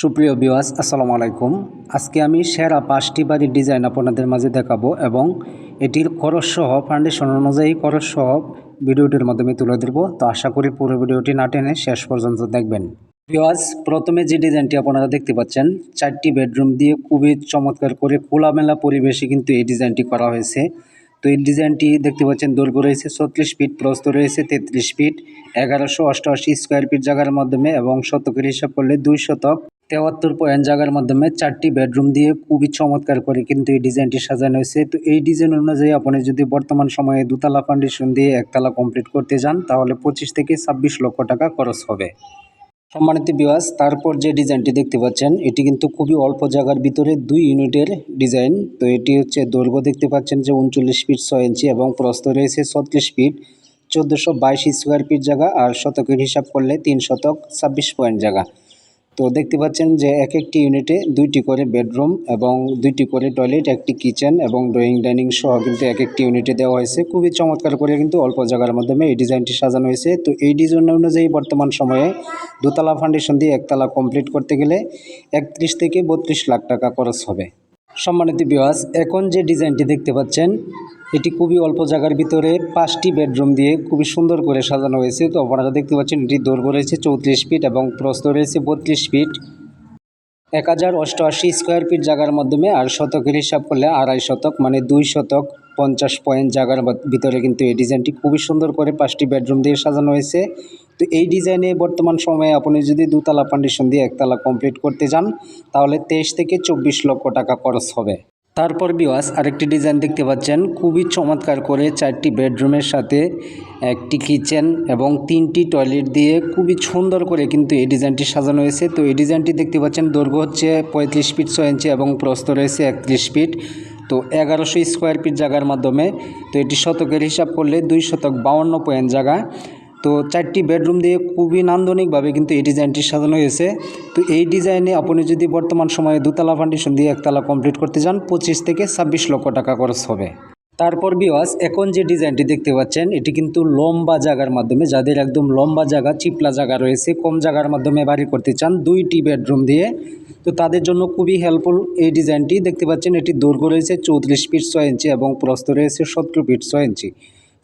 সুপ্রিয় বিওয়াস আসসালামু আলাইকুম। আজকে আমি সেরা পাঁচটি বাড়ির ডিজাইন আপনাদের মাঝে দেখাবো এবং এটির খরচ সহ ফাউন্ডেশন অনুযায়ী খরচ সহ ভিডিওটির মাধ্যমে তুলে ধরবো। তো আশা করি পুরো ভিডিওটি না টেনে শেষ পর্যন্ত দেখবেন। বিওয়াস প্রথমে যে ডিজাইনটি আপনারা দেখতে পাচ্ছেন, চারটি বেডরুম দিয়ে খুবই চমৎকার করে খোলামেলা পরিবেশে কিন্তু এই ডিজাইনটি করা হয়েছে। তো এই ডিজাইনটি দেখতে পাচ্ছেন, দৈর্ঘ্য রয়েছে ছত্রিশ ফিট প্রস্ত রয়েছে তেত্রিশ ফিট এগারোশো অষ্টআশি স্কোয়ার ফিট জায়গার মাধ্যমে এবং শতকের হিসাব করলে দুই শতক। তেহাত্তর পয়েন্ট জায়গার মাধ্যমে চারটি বেডরুম দিয়ে খুবই চমৎকার করে কিন্তু এই ডিজাইনটি সাজানো হয়েছে। তো এই ডিজাইন অনুযায়ী আপনি যদি বর্তমান সময়ে দুতলা ফাউন্ডেশন দিয়ে একতলা কমপ্লিট করতে যান, তাহলে পঁচিশ থেকে ছাব্বিশ লক্ষ টাকা খরচ হবে। সম্মানিত বিওয়াস তারপর যে ডিজাইনটি দেখতে পাচ্ছেন, এটি কিন্তু খুবই অল্প জায়গার ভিতরে দুই ইউনিটের ডিজাইন। তো এটি হচ্ছে দৈর্ঘ্য দেখতে পাচ্ছেন যে উনচল্লিশ ফিট ছয় ইঞ্চি এবং প্রস্ত রয়েছে ছত্রিশ ফিট। চোদ্দোশো বাইশ স্কোয়ার ফিট জায়গা আর শতকের হিসাব করলে তিন শতক ছাব্বিশ পয়েন্ট জায়গা। তো দেখতে পাচ্ছেন যে এক একটি ইউনিটে দুইটি করে বেডরুম এবং দুইটি করে টয়লেট, একটি কিচেন এবং ড্রয়িং, ডাইনিং সহ কিন্তু এক একটি ইউনিটে দেওয়া হয়েছে। খুবই চমৎকার করে কিন্তু অল্প জায়গার মাধ্যমে এই ডিজাইনটি সাজানো হয়েছে। তো এই ডিজাইন অনুযায়ী বর্তমান সময়ে দোতলা ফাউন্ডেশন দিয়ে একতলা কমপ্লিট করতে গেলে একত্রিশ থেকে বত্রিশ লাখ টাকা খরচ হবে। সম্মানিত বিওয়াস এখন যে ডিজাইনটি দেখতে পাচ্ছেন এটি খুবই অল্প জায়গার ভিতরে পাঁচটি বেডরুম দিয়ে খুবই সুন্দর করে সাজানো হয়েছে। তো আপনারা দেখতে পাচ্ছেন, এটি দৈর্ঘ্য রয়েছে, চৌত্রিশ ফিট এবং প্রস্থ রয়েছে বত্রিশ ফিট। এক হাজার অষ্টআশি স্কোয়ার ফিট জায়গার মাধ্যমে আর শতকের হিসাব করলে আড়াই শতক মানে দুই শতক পঞ্চাশ পয়েন্ট জায়গার ভিতরে কিন্তু এই ডিজাইনটি খুবই সুন্দর করে পাঁচটি বেডরুম দিয়ে সাজানো হয়েছে। তো এই ডিজাইনে বর্তমান সময়ে আপনি যদি দুতলা ফাউন্ডেশন দিয়ে একতলা কমপ্লিট করতে যান তাহলে তেইশ থেকে চব্বিশ লক্ষ টাকা খরচ হবে। তারপর বিওয়াস আরেকটি ডিজাইন দেখতে পাচ্ছেন। খুবই চমৎকার করে চারটি বেডরুমের সাথে একটি কিচেন এবং তিনটি টয়লেট দিয়ে খুবই সুন্দর করে কিন্তু এই ডিজাইনটি সাজানো হয়েছে। তো এই ডিজাইনটি দেখতে পাচ্ছেন, দৈর্ঘ্য হচ্ছে পঁয়ত্রিশ ফিট ছয় ইঞ্চি এবং প্রস্থ রয়েছে একত্রিশ ফিট তো এগারোশো স্কোয়ার ফিট জায়গার মাধ্যমে। তো এটি শতকের হিসাব করলে দুই শতক বাউন্ন পয়েন্ট জায়গা। তো চারটি বেডরুম দিয়ে খুবই নান্দনিকভাবে কিন্তু এই ডিজাইনটি সাজানো হয়েছে। তো এই ডিজাইনে আপনি যদি বর্তমান সময়ে দুতলা ফাউন্ডেশন দিয়ে একতলা কমপ্লিট করতে যান পঁচিশ থেকে ছাব্বিশ লক্ষ টাকা খরচ হবে। তারপর বিওয়াস এখন যে ডিজাইনটি দেখতে পাচ্ছেন, এটি কিন্তু লম্বা জায়গার মাধ্যমে, যাদের একদম লম্বা জায়গা, চিপলা জায়গা রয়েছে, কম জায়গার মাধ্যমে বাড়ি করতে চান, দুইটি বেডরুম দিয়ে। তো তাদের জন্য খুবই হেল্পফুল এই ডিজাইনটি দেখতে পাচ্ছেন, এটি দৈর্ঘ্য রয়েছে চৌত্রিশ ফিট ছয় ইঞ্চি এবং প্রস্থ রয়েছে সতেরো ফিট ছয় ইঞ্চি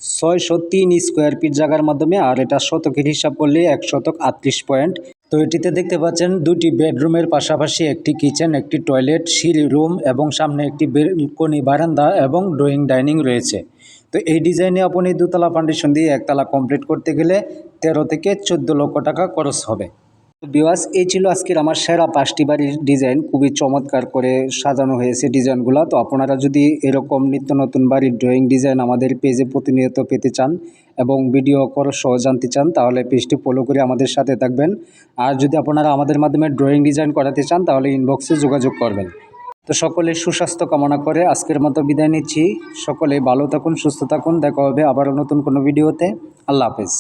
ছয়শো তিন স্কোয়ার ফিট জায়গার মাধ্যমে আর এটা শতকের হিসাব করলে এক শতক আটত্রিশ পয়েন্ট। তো এটিতে দেখতে পাচ্ছেন দুটি বেডরুমের পাশাপাশি একটি কিচেন, একটি টয়লেট, সিঁড়ি, রুম এবং সামনে একটি বেলকনি, বারান্দা এবং ড্রয়িং ডাইনিং রয়েছে। তো এই ডিজাইনে আপনি দুতলা ফাউন্ডেশন দিয়ে একতলা কমপ্লিট করতে গেলে তেরো থেকে চোদ্দ লক্ষ টাকা খরচ হবে। বিওয়াস এই ছিল আজকের আমার সেরা পাঁচটি বাড়ির ডিজাইন। খুবই চমৎকার করে সাজানো হয়েছে ডিজাইনগুলো। তো আপনারা যদি এরকম নিত্য নতুন বাড়ির ড্রয়িং ডিজাইন আমাদের পেজে প্রতিনিয়ত পেতে চান এবং ভিডিও কর সহ জানতে চান, তাহলে পেজটি ফলো করে আমাদের সাথে থাকবেন। আর যদি আপনারা আমাদের মাধ্যমে ড্রয়িং ডিজাইন করাতে চান, তাহলে ইনবক্সে যোগাযোগ করবেন। তো সকলে সুস্বাস্থ্য কামনা করে আজকের মতো বিদায় নিচ্ছি। সকলে ভালো থাকুন, সুস্থ থাকুন। দেখা হবে আবারও নতুন কোনো ভিডিওতে। আল্লাহ হাফেজ।